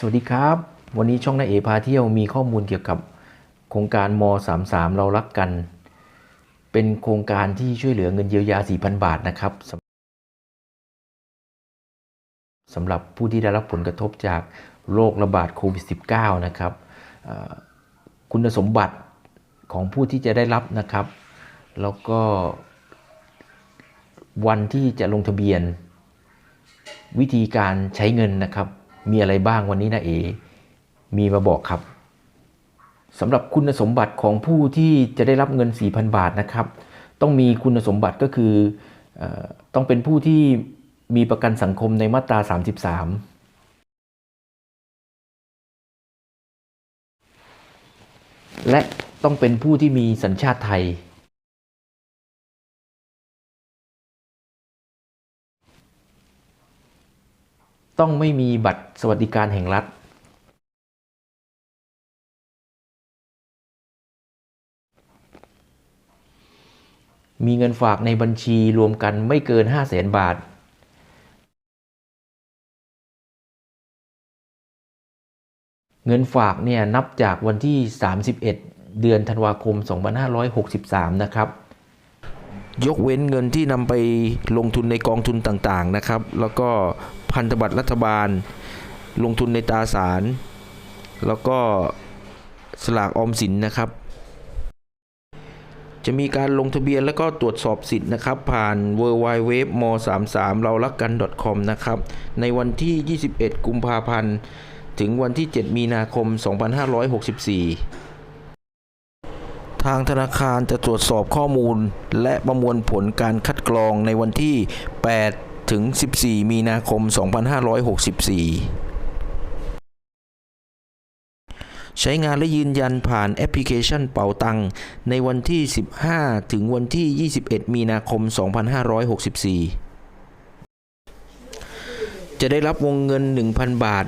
สวัสดีครับ วันนี้ช่องนาเอพาเที่ยวมีข้อมูลเกี่ยวกับโครงการม 33 เรารักกัน เป็นโครงการที่ช่วยเหลือเงินเยียวยา 4,000 บาทนะครับสำหรับผู้ที่ได้รับผลกระทบจากโรคระบาดโควิด -19 นะครับคุณสมบัติของผู้ที่จะได้รับนะครับ แล้วก็วันที่จะลงทะเบียน วิธีการใช้เงินนะครับ มีอะไรบ้างวันนี้นะเอ มีมาบอกครับสำหรับคุณสมบัติของผู้ที่จะได้รับเงิน 4,000 บาทนะครับ ต้องมีคุณสมบัติก็คืออต้องเป็นผู้ที่มีประกันสังคมในมาตรา 33 และต้องเป็นผู้ที่มีสัญชาติไทย ต้องไม่มีบัตรสวัสดิการแห่งรัฐ มีเงินฝากในบัญชีรวมกันไม่เกิน 5 0 0แสนบาท เงินฝากเนี่ยนับจากวันที่ 31 เดือนธันวาคม 2563 นะครับ ยกเว้นเงินที่นำไปลงทุนในกองทุนต่างๆนะครับ แล้วก็พันธบัตรรัฐบาล ลงทุนในตราสาร แล้วก็สลากออมสินนะครับ จะมีการลงทะเบียนแล้วก็ตรวจสอบสิทธิ์นะครับ ผ่าน w w w m 3 3เรารักกัน .com นะครับ ในวันที่ 21 กุมภาพันธ์ ถึงวันที่ 7 มีนาคม 2564างธนาคารจะตรวจสอบข้อมูล และประมวลผลการคัดกรองในวันที่ 8 ถึง 14 มีนาคม 2564ใช้งานและยืนยันผ่านแอปพลิเคชันเป๋าตังในวันที่ 15 ถึงวันที่ 21 มีนาคม 2564 จะได้รับวงเงิน 1,000 บาท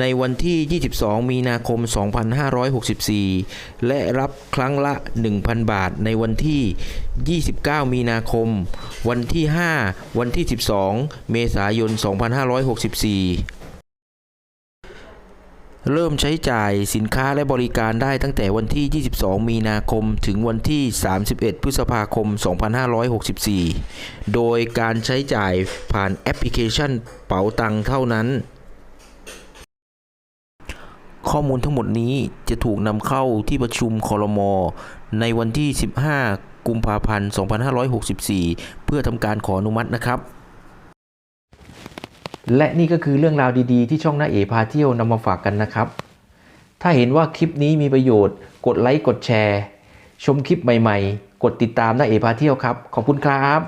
ในวันที่ 22 มีนาคม 2564 และรับครั้งละ 1,000 บาทในวันที่ 29 มีนาคม วันที่ 5 วันที่ 12 เมษายน 2564เริ่มใช้จ่ายสินค้าและบริการได้ตั้งแต่วันที่ 22 มีนาคม ถึงวันที่ 31 พฤษภาคม 2564 โดยการใช้จ่ายผ่านแอปพลิเคชันเป๋าตังเท่านั้น ข้อมูลทั้งหมดนี้จะถูกนำเข้าที่ประชุมคอรมอในวันที่ 15 กุมภาพันธ์ 2564 เพื่อทำการขออนุมัตินะครับ และนี่ก็คือเรื่องราวดีๆ ที่ช่องน้าเอพาเที่ยวนำมาฝากกันนะครับ ถ้าเห็นว่าคลิปนี้มีประโยชน์ กดไลค์ กดแชร์ ชมคลิปใหม่ๆ กดติดตามน้าเอพาเที่ยวครับ ขอบคุณครับ